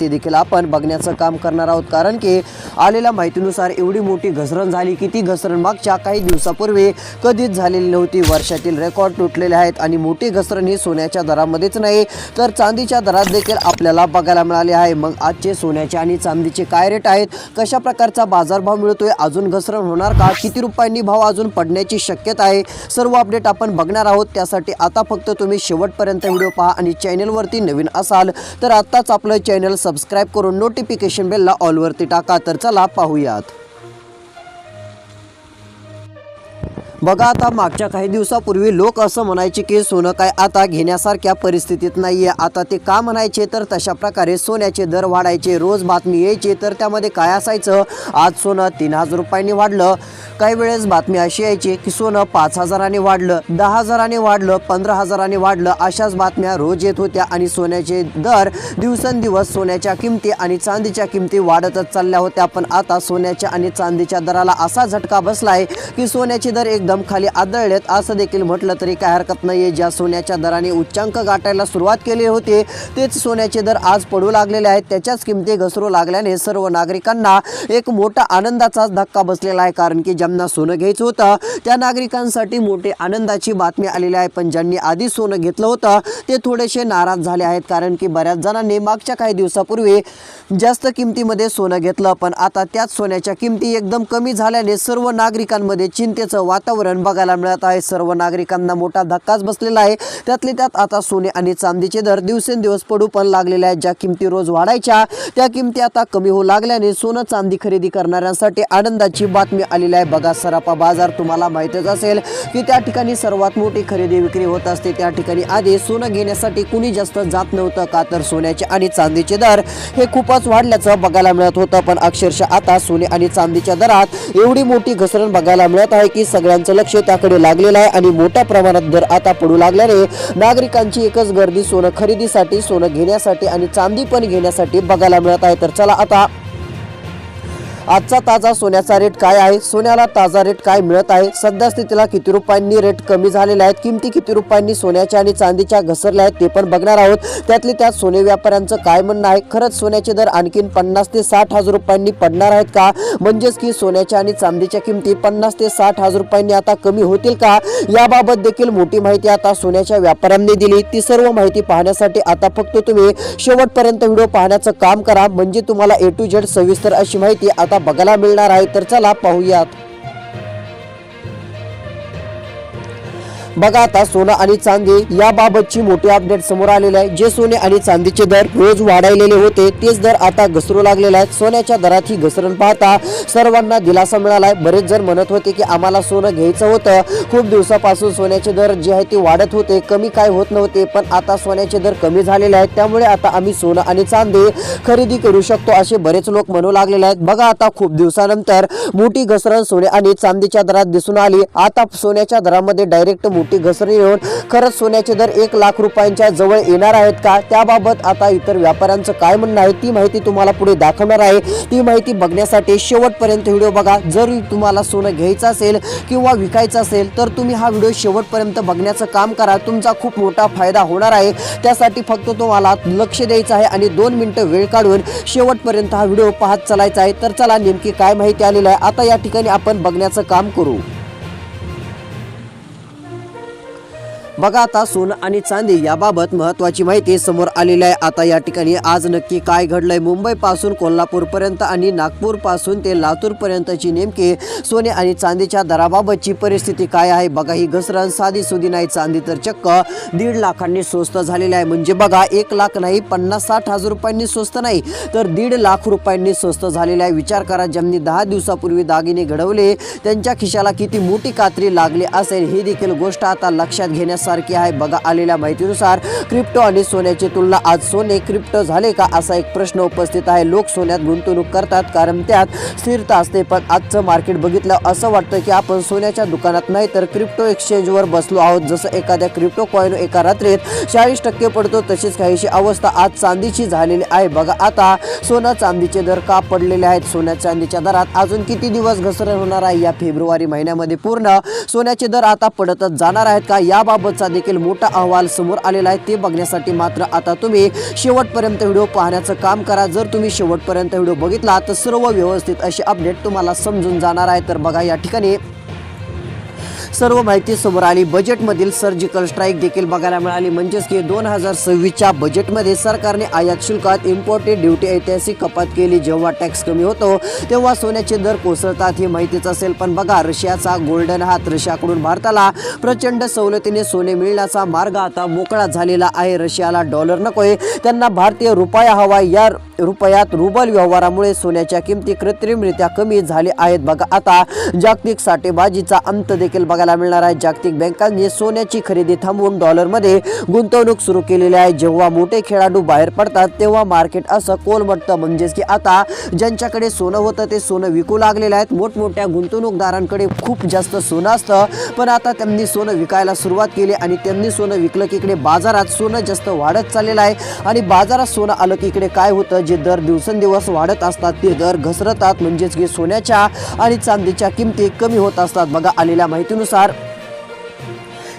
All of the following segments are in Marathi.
ते देखील आपण बघण्याचं काम करणार आहोत. कारण की आलेल्या माहितीनुसार एवढी मोठी घसरण झाली की ती घसरण मागच्या काही दिवसापूर्वी कधीच झालेली नव्हती. वर्षातील रेकॉर्ड तुटलेले आहेत आणि मोठी घसरण ही सोन्याच्या दरामध्येच नाही तर चांदीच्या दरात देखील आपल्याला बघायला मिळाले आहे. मग आजचे सोन्याचे आणि चांदीचे काय रेट आहेत? कशा प्रकारचा बाजारभाव मिळतोय? अजून घसरण होणार का? किती रुपयांनी भाव अजून पडण्याची शक्यता आहे? सर्व अपडेट आपण बघणार आहोत. त्यासाठी आता फक्त तुम्ही शेवटपर्यंत व्हिडिओ पहा आणि चॅनलवरती नवीन असाल तर आत्ताच आपलं चॅनल सबस्क्राईब करून नोटिफिकेशन बेलला ऑलवरती टाका. तर चला पाहूयात. बघा आता मागच्या काही दिवसापूर्वी लोक असं म्हणायचे की सोनं काय आता घेण्यासारख्या परिस्थितीत नाहीये. आता ते का म्हणायचे? तर तशा प्रकारे सोन्याचे दर वाढायचे रोज बातमी यायची. तर त्यामध्ये काय असायचं? आज सोनं तीन हजार रुपयांनी वाढलं. काही वेळेस बातमी अशी यायची की सोनं पाच हजाराने वाढलं दहा हजाराने वाढलं पंधरा हजाराने वाढलं अशाच बातम्या रोज येत होत्या आणि सोन्याचे दर दिवसेंदिवस सोन्याच्या किमती आणि चांदीच्या किमती वाढतच चालल्या होत्या. पण आता सोन्याच्या आणि चांदीच्या दराला असा झटका बसलाय की सोन्याचे दर एकदम खाली आदळलेत. असं देखील म्हटलं तरी काय हरकत नाही ज्या सोन्याच्या दराने उच्चांक गाठायला सुरुवात केली होती तेच सोन्याचे दर आज पडू लागलेले आहेत. त्याच्याच किमती घसरू लागल्याने सर्व नागरिकांना एक मोठा आनंदाचाच धक्का बसलेला आहे. कारण की ज्यांना सोनं घ्यायचं होतं त्या नागरिकांसाठी मोठे आनंदाची बातमी आलेली आहे. पण ज्यांनी आधी सोनं घेतलं होतं ते थोडेसे नाराज झाले आहेत. कारण की बऱ्याच जणांनी मागच्या काही दिवसापूर्वी जास्त किमतीमध्ये सोनं घेतलं. पण आता त्याच सोन्याच्या किमती एकदम कमी झाल्याने सर्व नागरिकांमध्ये चिंतेचं वातावरण बघायला मिळत आहे. सर्व नागरिकांना मोठा धक्काच बसलेला आहे. त्यातले त्यात आता सोने आणि चांदीचे दर दिवसेंदिवस पडू पण लागलेले आहेत. ज्या किमती रोज वाढायच्या त्या किमती आता कमी होऊ लागल्याने सोनं चांदी खरेदी करणाऱ्यांसाठी आनंदाची बातमी आलेली आहे. बघा सरापा बाजार तुम्हाला माहीतच असेल की त्या ठिकाणी सर्वात मोठी खरेदी विक्री होत असते. त्या ठिकाणी आधी सोनं घेण्यासाठी कुणी जास्त जात नव्हतं का? तर सोन्याचे आणि चांदीचे दर हे खूपच वाढल्याचं बघायला मिळत होतं. पण अक्षरशः आता सोने आणि चांदीच्या दरात एवढी मोठी घसरण बघायला मिळत आहे की सगळ्यांचं लक्ष त्याकडे लागलेलं आहे आणि मोठ्या प्रमाणात दर आता पडू लागल्याने नागरिकांची एकच गर्दी सोनं खरेदीसाठी सोनं घेण्यासाठी आणि चांदी पण घेण्यासाठी बघायला मिळत आहे. तर चला आता आजचा ताजा सोन्याचा रेट काय आहे? सोन्याला ताजा रेट काय मिळत आहे? सध्या स्थितीला किती रुपयांनी रेट कमी झालेला आहेत? किमती किती रुपयांनी सोन्याच्या आणि चांदीच्या घसरल्या आहेत ते पण बघणार आहोत. त्यातले त्यात सोने व्यापाऱ्यांचं काय म्हणणं आहे? खरंच सोन्याचे दर आणखीन पन्नास ते साठ हजार रुपयांनी पडणार आहेत का? म्हणजेच की सोन्याच्या आणि चांदीच्या किमती पन्नास ते साठ हजार रुपयांनी आता कमी होतील का? याबाबत देखील मोठी माहिती आता सोन्याच्या व्यापाऱ्यांनी दिली. ती सर्व माहिती पाहण्यासाठी आता फक्त तुम्ही शेवटपर्यंत व्हिडिओ पाहण्याचं काम करा. म्हणजे तुम्हाला ए टू झेड सविस्तर अशी माहिती आता बघायला मिळणार आहे तर चला पाहूयात. बघा आता सोनं आणि चांदी याबाबतची मोठी अपडेट समोर आलेली आहे. जे सोने आणि चांदीचे दर रोज वाढायलेले होते तेच दर आता घसरू लागलेले आहेत. सोन्याच्या दरात ही घसरण पाहता सर्वांना दिलासा मिळाला आहे बरेच जण म्हणत होते की आम्हाला सोनं घ्यायचं होतं. खूप दिवसापासून सोन्याचे दर जे आहे ते वाढत होते. कमी काय होत नव्हते पण आता सोन्याचे दर कमी झालेले आहेत. त्यामुळे आता आम्ही सोनं आणि चांदी खरेदी करू शकतो असे बरेच लोक म्हणू लागलेले आहेत. बघा आता खूप दिवसानंतर मोठी घसरण सोने आणि चांदीच्या दरात दिसून आली. आता सोन्याच्या दरामध्ये डायरेक्ट मोठी घसरण येऊन खरंच सोन्याचे दर एक लाख रुपयांच्या जवळ येणार आहेत का? त्याबाबत आता इतर व्यापाऱ्यांचं काय म्हणणं आहे ती माहिती तुम्हाला पुढे दाखवणार आहे. ती माहिती बघण्यासाठी शेवटपर्यंत व्हिडिओ बघा. जर तुम्हाला सोनं घ्यायचं असेल किंवा विकायचं असेल तर तुम्ही हा व्हिडिओ शेवटपर्यंत बघण्याचं काम करा. तुमचा खूप मोठा फायदा होणार आहे. त्यासाठी फक्त तुम्हाला लक्ष द्यायचं आहे आणि दोन मिनटं वेळ काढून शेवटपर्यंत हा व्हिडिओ पाहत चालायचा आहे. तर चला नेमकी काय माहिती आलेली आहे. आता या ठिकाणी आपण बघण्याचं काम करू. बघा आता सोनं आणि चांदी याबाबत महत्वाची माहिती समोर आलेली आहे. आता या ठिकाणी आज नक्की काय घडलंय? मुंबईपासून कोल्हापूरपर्यंत आणि नागपूरपासून ते लातूरपर्यंतची नेमकी सोने आणि चांदीच्या दराबाबतची परिस्थिती काय आहे? बघा ही घसरण साधी सुधी नाही चांदी तर चक्क दीड लाखांनी स्वस्त झालेली आहे. म्हणजे बघा एक लाख नाही पन्नास साठ हजार रुपयांनी स्वस्त नाही तर दीड लाख रुपयांनी स्वस्त झालेले आहे. विचार करा ज्यांनी दहा दिवसापूर्वी दागिने घडवले त्यांच्या खिशाला किती मोठी कात्री लागली असेल ही देखील गोष्ट आता लक्षात घेण्यास सारखी आहे. बघा आलेल्या माहितीनुसार क्रिप्टो आणि सोन्याची तुलना आज सोने क्रिप्टो झाले का असा एक प्रश्न उपस्थित आहे. लोक सोन्यात गुंतवणूक करतात कारण त्यात स्थिरता असते. पण आजचं मार्केट बघितलं असं वाटतं की आपण सोन्याच्या दुकानात नाही तर क्रिप्टो एक्सचेंजवर बसलो आहोत. जसं एखाद्या क्रिप्टो कॉईन एका रात्रीत चाळीस टक्के पडतो तशीच काहीशी अवस्था आज चांदीची झालेली आहे. बघा आता सोनं चांदीचे दर का पडलेले आहेत? सोन्या चांदीच्या दरात अजून किती दिवस घसरण होणार आहे? या फेब्रुवारी महिन्यामध्ये पूर्ण सोन्याचे दर आता पडतच जाणार आहेत का? याबाबत याबाबतचा देखील मोठा अहवाल समोर आलेला आहे. ते बघण्यासाठी मात्र आता तुम्ही शेवटपर्यंत व्हिडिओ पाहण्याचं काम करा. जर तुम्ही शेवटपर्यंत व्हिडिओ बघितला तर सर्व व्यवस्थित असे अपडेट तुम्हाला समजून जाणार आहे. तर बघा या ठिकाणी सर्व माहिती समोर आली. बजेटमधील सर्जिकल स्ट्राईक देखील बघायला मिळाली. म्हणजेच की दोन हजार सव्वीसच्या बजेटमध्ये सरकारने आयात शुल्कात इम्पोर्टेड ड्युटी ऐतिहासिक कपात केली. जेव्हा टॅक्स कमी होतो तेव्हा सोन्याचे दर कोसळतात ही माहितीच असेल. पण बघा रशियाचा गोल्डन हात रशियाकडून भारताला प्रचंड सवलतीने सोने मिळण्याचा मार्ग आता मोकळा झालेला आहे. रशियाला डॉलर नकोय. त्यांना भारतीय रुपया हवा. या रुपयात रुबल व्यवहारामुळे सोन्याच्या किमती कृत्रिमरित्या कमी झाले आहेत. बघा आता जागतिक साठेबाजीचा अंत देखील बघायला मिळणार आहे. जागतिक बँकांनी सोन्याची खरेदी थांबवून डॉलरमध्ये गुंतवणूक सुरू केलेली आहे. जेव्हा मोठे खेळाडू बाहेर पडतात तेव्हा मार्केट असं कोलमटतं म्हणजेच की आता ज्यांच्याकडे सोनं होतं ते सोनं विकू लागलेलं आहेत. मोठमोठ्या गुंतवणूकदारांकडे खूप जास्त सोनं असतं. पण आता त्यांनी सोनं विकायला सुरुवात केली आणि त्यांनी सोनं विकलं की इकडे बाजारात सोनं जास्त वाढत चाललेलं आहे. आणि बाजारात सोनं आलं की इकडे काय होतं? जे दर दिवसेंदिवस वाढत असतात ते दर घसरतात. म्हणजेच की सोन्याच्या आणि चांदीच्या किमती कमी होत असतात. बघा आलेल्या माहितीनुसार cruzar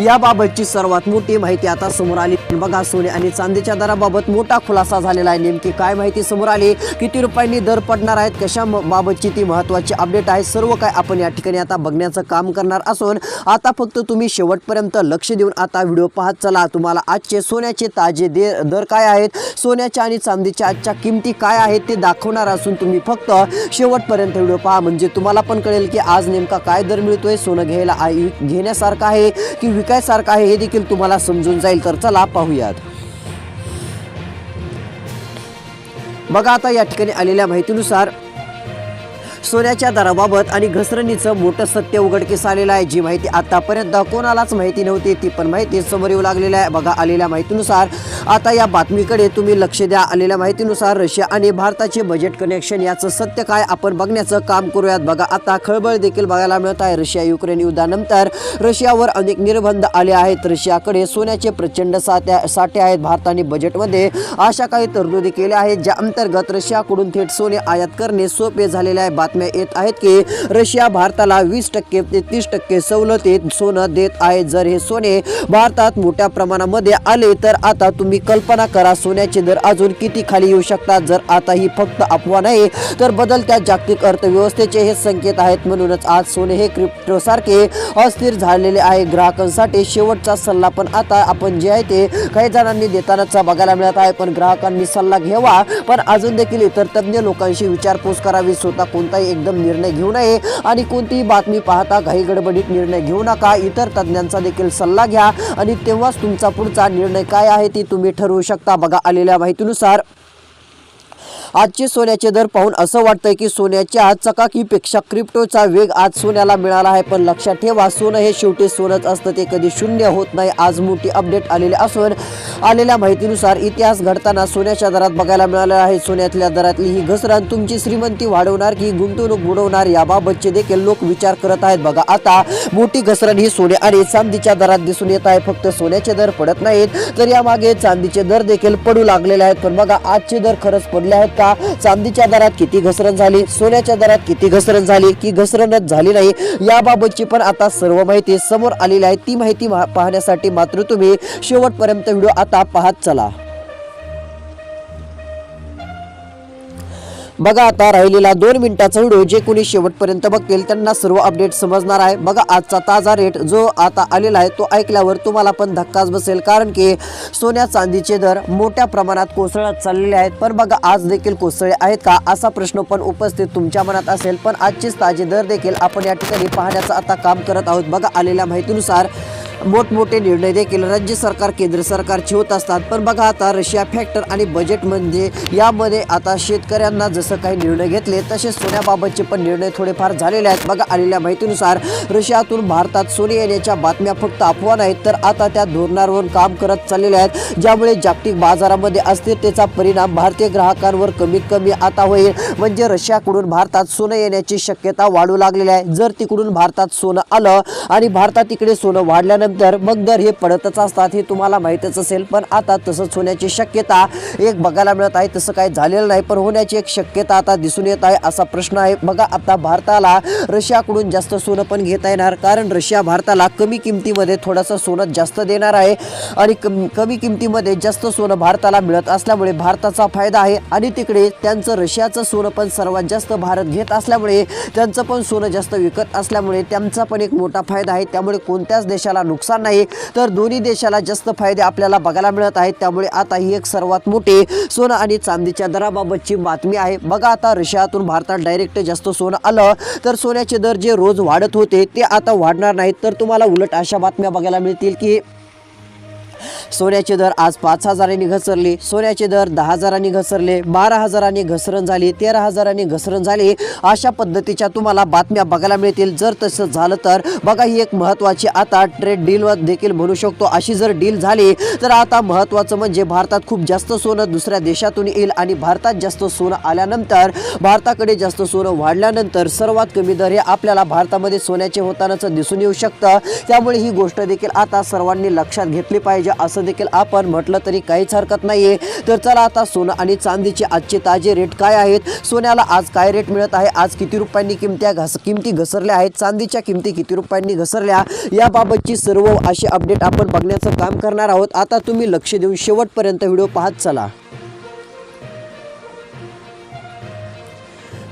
याबाबतची सर्वात मोठी माहिती आता समोर आली. बघा सोने आणि चांदीच्या दराबाबत मोठा खुलासा झालेला आहे. नेमकी काय माहिती समोर आली? किती रुपयांनी दर पडणार आहेत? कशा बाबतची ती महत्वाची अपडेट आहे? सर्व काय आपण या ठिकाणी आता बघण्याचं काम करणार असून आता फक्त तुम्ही शेवटपर्यंत लक्ष देऊन आता व्हिडिओ पाहत चला. तुम्हाला आजचे सोन्याचे ताजे दे दर काय आहेत? सोन्याच्या आणि चांदीच्या आजच्या किमती काय आहेत ते दाखवणार असून तुम्ही फक्त शेवटपर्यंत व्हिडिओ पहा. म्हणजे तुम्हाला पण कळेल की आज नेमका काय दर मिळतोय? सोनं घ्यायला घेण्यासारखं आहे की विकायसारखं आहे हे देखील तुम्हाला समजून जाईल. तर चला पाहूयात. बघा आता या ठिकाणी आलेल्या माहितीनुसार सोन्याच्या दराबाबत आणि घसरणीचं मोठं सत्य उघडकीस आलेलं आहे. जी माहिती आतापर्यंत कोणालाच माहिती नव्हती ती पण माहिती समोर येऊ लागलेली आहे. बघा आलेल्या माहितीनुसार आता या बातमीकडे तुम्ही लक्ष द्या. आलेल्या माहितीनुसार रशिया आणि भारताचे बजेट कनेक्शन याचं सत्य काय आपण बघण्याचं काम करूयात. बघा आता खळबळ देखील बघायला मिळत आहे. रशिया युक्रेन युद्धानंतर रशियावर अनेक निर्बंध आले आहेत. रशियाकडे सोन्याचे प्रचंड साठ्या साठे आहेत. भारताने बजेटमध्ये अशा काही तरतुदी केल्या आहेत ज्या अंतर्गत रशियाकडून थेट सोने आयात करणे सोपे झालेले आहे. बातम्या येत आहेत की रशिया भारताला वीस टक्के ते तीस टक्के सवलतीत सोनं देत आहे. जर हे सोने भारतात मोठ्या प्रमाणामध्ये आले तर आता तुम्ही कल्पना करा सोन्याचे दर अजून किती खाली येऊ शकतात? जर आता ही फक्त अफवा नाही तर बदलत्या जागतिक अर्थव्यवस्थेचे हे संकेत आहेत. म्हणूनच आज सोने हे क्रिप्टोसारखे अस्थिर झालेले आहे. ग्राहकांसाठी शेवटचा सल्ला पण आता आपण जे आहे ते काही जणांनी देतानाच बघायला मिळत आहे. पण ग्राहकांनी सल्ला घ्यावा. पण अजून देखील इतर तज्ज्ञ लोकांशी विचारपूस करावी. स्वतः कोणताही एकदम निर्णय घेऊ नये. आणि कोणतीही बातमी पाहता घाई गडबडीत निर्णय घेऊ नका. इतर तज्ज्ञांचा देखील सल्ला घ्या. आणि तेव्हाच तुमचा पुढचा निर्णय काय आहे ती तुम्ही ठरवू शकता. बघा आलेल्या माहितीनुसार. आजचे सोन्याचे दर पाहून असं वाटतंय की सोन्याच्या आज चकाकीपेक्षा क्रिप्टोचा वेग आज सोन्याला मिळाला आहे. पण लक्षात ठेवा सोनं हे शेवटी सोनंच असतं. ते कधी शून्य होत नाही. आज मोठी अपडेट आलेली असून आलेल्या माहितीनुसार इतिहास घडताना सोन्याच्या दरात बघायला मिळालं आहे. सोन्यातल्या दरातली ही घसरण तुमची श्रीमंती वाढवणार की गुंतवणूक बुडवणार याबाबतचे देखील लोक विचार करत आहेत. बघा आता मोठी घसरण ही सोने आणि चांदीच्या दरात दिसून येत आहे. फक्त सोन्याचे दर पडत नाहीत तर यामागे चांदीचे दर देखील पडू लागलेले आहेत. पण बघा आजचे दर खरंच पडले आहेत का? चांदीच्या दरात किती घसरण झाली? सोन्याच्या दरात किती घसरण झाली? की घसरणच झाली नाही? याबाबतची पण आता सर्व माहिती समोर आलेली आहे. ती माहिती पाहण्यासाठी मात्र तुम्ही शेवटपर्यंत व्हिडिओ आता पाहत चला. बघा आता राहिलेला दोन मिनिटाचा व्हिडिओ जे कोणी शेवटपर्यंत बघतील त्यांना सर्व अपडेट समजणार आहे. बघा आजचा ताजा रेट जो आता आलेला आहे तो ऐकल्यावर तुम्हाला पण धक्काच बसेल. कारण की सोन्या चांदीचे दर मोठ्या प्रमाणात कोसळत चाललेले आहेत. पण बघा आज देखील कोसळले आहेत का असा प्रश्न पण उपस्थित तुमच्या मनात असेल. पण आजचेच ताजे दर देखील आपण या ठिकाणी पाहण्याचं आता काम करत आहोत. बघा आलेल्या माहितीनुसार मोठमोठे निर्णय देखील राज्य सरकार केंद्र सरकारचे होत असतात. पण बघा आता रशिया फॅक्टर आणि बजेट म्हणजे यामध्ये आता शेतकऱ्यांना जसं काही निर्णय घेतले तसे सोन्याबाबतचे पण निर्णय थोडेफार झालेले आहेत. बघा आलेल्या माहितीनुसार रशियातून भारतात सोने येण्याच्या बातम्या फक्त अफवा नाहीत तर आता त्या धोरणावर काम करत चाललेल्या आहेत. ज्यामुळे जागतिक बाजारामध्ये अस्थिरतेचा परिणाम भारतीय ग्राहकांवर कमीत कमी आता होईल. म्हणजे रशियाकडून भारतात सोनं येण्याची शक्यता वाढू लागलेली आहे. जर तिकडून भारतात सोनं आलं आणि भारतात तिकडे सोनं वाढल्यानंतर दर मग दर हे पडतच असतात हे तुम्हाला माहीतच असेल पण आता तसंच होण्याची शक्यता एक बघायला मिळत आहे. तसं काही झालेलं नाही पण होण्याची एक शक्यता आता दिसून येत आहे असा प्रश्न आहे. बघा आता भारताला रशियाकडून जास्त सोनं पण घेता येणार कारण रशिया भारताला कमी किमतीमध्ये थोडंसं सोनं जास्त देणार आहे आणि कम कमी किमतीमध्ये जास्त सोनं भारताला मिळत असल्यामुळे भारताचा फायदा आहे. आणि तिकडे त्यांचं रशियाचं सोनं पण सर्वात जास्त भारत घेत असल्यामुळे त्यांचं पण सोनं जास्त विकत असल्यामुळे त्यांचा पण एक मोठा फायदा आहे. त्यामुळे कोणत्याच देशाला नुकसान नुकसान नाही. तर दोन्ही देशाला जास्त फायदे आपल्याला बघायला मिळत आहेत. त्यामुळे आता ही एक सर्वात मोठी सोनं आणि चांदीच्या दराबाबतची बातमी आहे. बघा आता रशियातून भारतात डायरेक्ट जास्त सोनं आलं तर सोन्याचे दर जे रोज वाढत होते ते आता वाढणार नाहीत. तर तुम्हाला उलट अशा बातम्या बघायला मिळतील की सोन्याचे दर आज पाच हजारांनी घसरले. सोन्याचे दर दहा हजारांनी घसरले बारा हजारांनी घसरण झाली तेरा हजारांनी घसरण झाली. अशा पद्धतीच्या तुम्हाला बातम्या बघायला मिळतील. जर तसं झालं तर बघा ही एक महत्त्वाची आता ट्रेड डील देखील म्हणू शकतो. अशी जर डील झाली तर आता महत्त्वाचं म्हणजे भारतात खूप जास्त सोनं दुसऱ्या देशातून येईल आणि भारतात जास्त सोनं आल्यानंतर भारताकडे जास्त सोनं वाढल्यानंतर सर्वात कमी दर हे आपल्याला भारतामध्ये सोन्याचे होतानाच दिसून येऊ शकतं. त्यामुळे ही गोष्ट देखील आता सर्वांनी लक्षात घेतली पाहिजे. असं देखील आपण म्हटलं तरी काहीच हरकत नाहीये. तर चला आता सोनं आणि चांदीचे आजचे ताजे रेट काय आहेत? सोन्याला आज काय रेट मिळत आहे? आज किती रुपयांनी किमत्या घस किमती घसरल्या आहेत? चांदीच्या किमती किती रुपयांनी घसरल्या? याबाबतची सर्व अशी अपडेट आपण बघण्याचं काम करणार आहोत. आता तुम्ही लक्ष देऊन शेवटपर्यंत व्हिडिओ पाहत चला.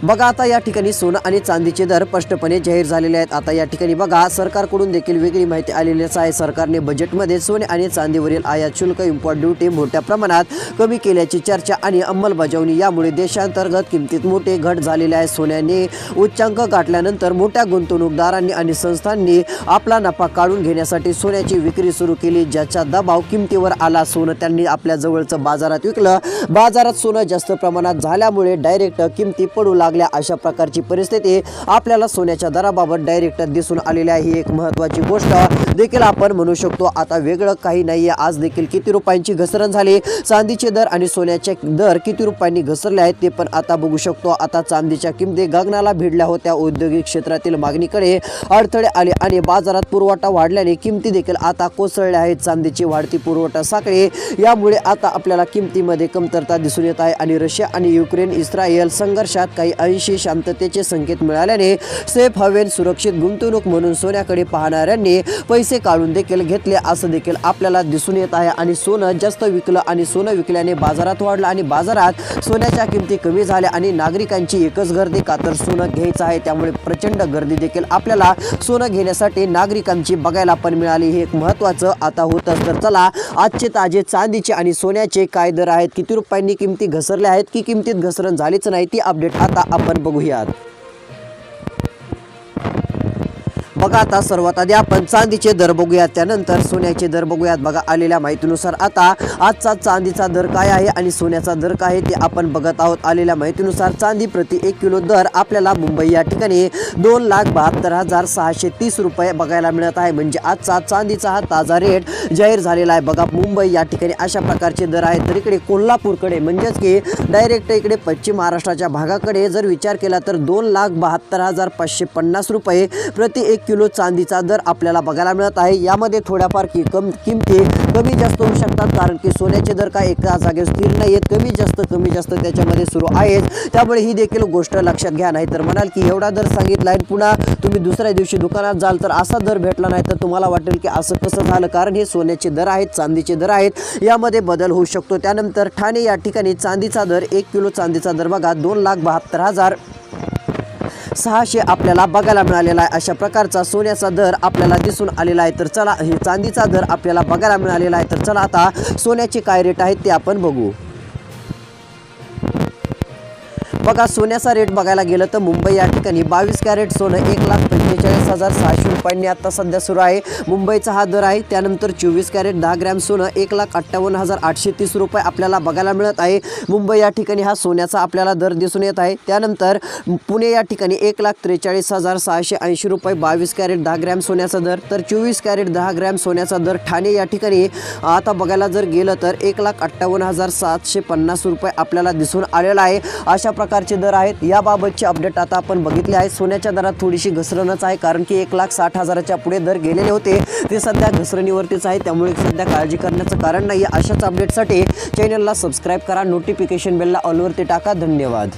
बघा आता या ठिकाणी सोनं आणि चांदीचे दर स्पष्टपणे जाहीर झालेले आहेत. आता या ठिकाणी बघा सरकारकडून देखील वेगळी माहिती आलेलीच आहे. सरकारने बजेटमध्ये सोने आणि चांदीवरील आयात शुल्क इम्पोर्ट ड्युटी मोठ्या प्रमाणात कमी केल्याची चर्चा आणि अंमलबजावणी यामुळे देशांतर्गत किमतीत मोठे घट झालेले आहे. सोन्याने उच्चांक गाठल्यानंतर मोठ्या गुंतवणूकदारांनी आणि संस्थांनी आपला नफा काढून घेण्यासाठी सोन्याची विक्री सुरू केली ज्याचा दबाव किमतीवर आला. सोनं त्यांनी आपल्या जवळचं बाजारात विकलं. बाजारात सोनं जास्त प्रमाणात झाल्यामुळे डायरेक्ट किमती पडू लागल्या. अशा प्रकारची परिस्थिती आपल्याला सोन्याच्या दराबाबत डायरेक्ट दिसून आलेली आहे. ही एक महत्त्वाची गोष्ट देखील आपण म्हणू शकतो आता वेगळं काही नाही आहे आज देखील किती रुपयांची घसरण झाली? चांदीचे दर आणि सोन्याचे दर किती रुपयांनी घसरले आहेत ते पण आता बघू शकतो. आता चांदीच्या किमती गगनाला भिडल्या होत्या. औद्योगिक क्षेत्रातील मागणीकडे अडथळे आले आणि बाजारात पुरवठा वाढल्याने किमती देखील आता कोसळल्या आहेत. चांदीची वाढती पुरवठा साखळी यामुळे आता आपल्याला किमतीमध्ये कमतरता दिसून येत आहे आणि रशिया आणि युक्रेन इस्रायल संघर्षात काही ऐंशी शांततेचे संकेत मिळाल्याने सेफ हवेन सुरक्षित गुंतवणूक म्हणून सोन्याकडे पाहणाऱ्यांनी पैसे काढून देखील घेतले असं देखील आपल्याला दिसून येत आहे. आणि सोनं जास्त विकलं आणि सोनं विकल्याने बाजारात वाढलं आणि बाजारात सोन्याच्या किमती कमी झाल्या आणि नागरिकांची एकच गर्दी का तर सोनं घ्यायचं आहे. त्यामुळे प्रचंड गर्दी देखील आपल्याला सोनं घेण्यासाठी नागरिकांची बघायला पण मिळाली. हे एक महत्त्वाचं आता होतं तर चला आजचे ताजे चांदीचे आणि सोन्याचे काय दर आहेत? किती रुपयांनी किमती घसरल्या आहेत? की किमतीत घसरण झालीच नाही? ती अपडेट आता आपण बघूयात. बघा आता सर्वात आधी आपण चांदीचे दर बघूयात त्यानंतर सोन्याचे दर बघूयात. बघा आलेल्या माहितीनुसार आता आजचा चांदीचा दर काय आहे आणि सोन्याचा दर काय आहे ते आपण बघत आहोत. आलेल्या माहितीनुसार चांदी प्रति एक किलो दर आपल्याला मुंबई या ठिकाणी दोन लाख बहात्तर हजार सहाशे तीस रुपये बघायला मिळत आहे. म्हणजे आजचा चांदीचा हा ताजा रेट जाहीर झालेला आहे. बघा मुंबई या ठिकाणी अशा प्रकारचे दर आहेत. तर इकडे कोल्हापूरकडे म्हणजेच की डायरेक्ट इकडे पश्चिम महाराष्ट्राच्या भागाकडे जर विचार केला तर दोन लाख बहात्तर हजार पाचशे पन्नास रुपये प्रति एक किलो चांदीचा दर आपल्याला बघायला मिळत आहे. यामध्ये थोड्याफार कि कम किमती कमी जास्त होऊ शकतात कारण की सोन्याचे दर काय एका जागेवर स्थिर नाही आहेत कमी जास्त कमी जास्त त्याच्यामध्ये सुरू आहेत. त्यामुळे ही देखील गोष्ट लक्षात घ्या. नाही तर म्हणाल की एवढा दर सांगितला आहे पुन्हा तुम्ही दुसऱ्या दिवशी दुकानात जाल तर असा दर भेटला नाही. तर तुम्हाला वाटेल की असं कसं झालं? कारण हे सोन्याचे दर आहेत चांदीचे दर आहेत. यामध्ये बदल होऊ शकतो. त्यानंतर ठाणे या ठिकाणी चांदीचा दर एक किलो चांदीचा दर बघा दोन लाख बहात्तर हजार सहाशे आपल्याला बघायला मिळालेला आहे. अशा प्रकारचा सोन्याचा दर आपल्याला दिसून आलेला आहे. तर चला हे चांदीचा दर आपल्याला बघायला मिळालेला आहे. तर चला आता सोन्याचे काय रेट आहेत ते आपण बघू. बघा सोन्याचा रेट बघायला गेलं तर मुंबई या ठिकाणी बावीस कॅरेट सोनं एक लाख पंचेचाळीस हजार सहाशे रुपयांनी आता सध्या सुरू आहे. मुंबईचा हा दर आहे त्यानंतर चोवीस कॅरेट दहा ग्रॅम सोनं एक लाख अठ्ठावन्न हजार आठशे तीस रुपये आपल्याला बघायला मिळत आहे. मुंबई या ठिकाणी हा सोन्याचा आपल्याला दर दिसून येत आहे. त्यानंतर पुणे या ठिकाणी एक लाख त्रेचाळीस हजार सहाशे ऐंशी रुपये बावीस कॅरेट दहा ग्रॅम सोन्याचा दर. तर चोवीस कॅरेट दहा ग्रॅम सोन्याचा दर ठाणे या ठिकाणी आता बघायला जर गेलं तर एक लाख अठ्ठावन्न हजार सातशे पन्नास रुपये आपल्याला दिसून आलेला आहे. अशा प्रकारे प्रकारचे दर आहेत. याबाबतचे अपडेट आता आपण बघितले आहे. सोन्याच्या दरात थोडीशी घसरणच आहे कारण की एक लाख साठ हजाराच्या पुढे दर गेलेले होते. ते सध्या घसरणीवरतीच आहे. त्यामुळे सध्या काळजी करण्याचं कारण नाही अशाच अपडेटसाठी चॅनलला सबस्क्राईब करा. नोटिफिकेशन बेलला ऑलवरती टाका. धन्यवाद.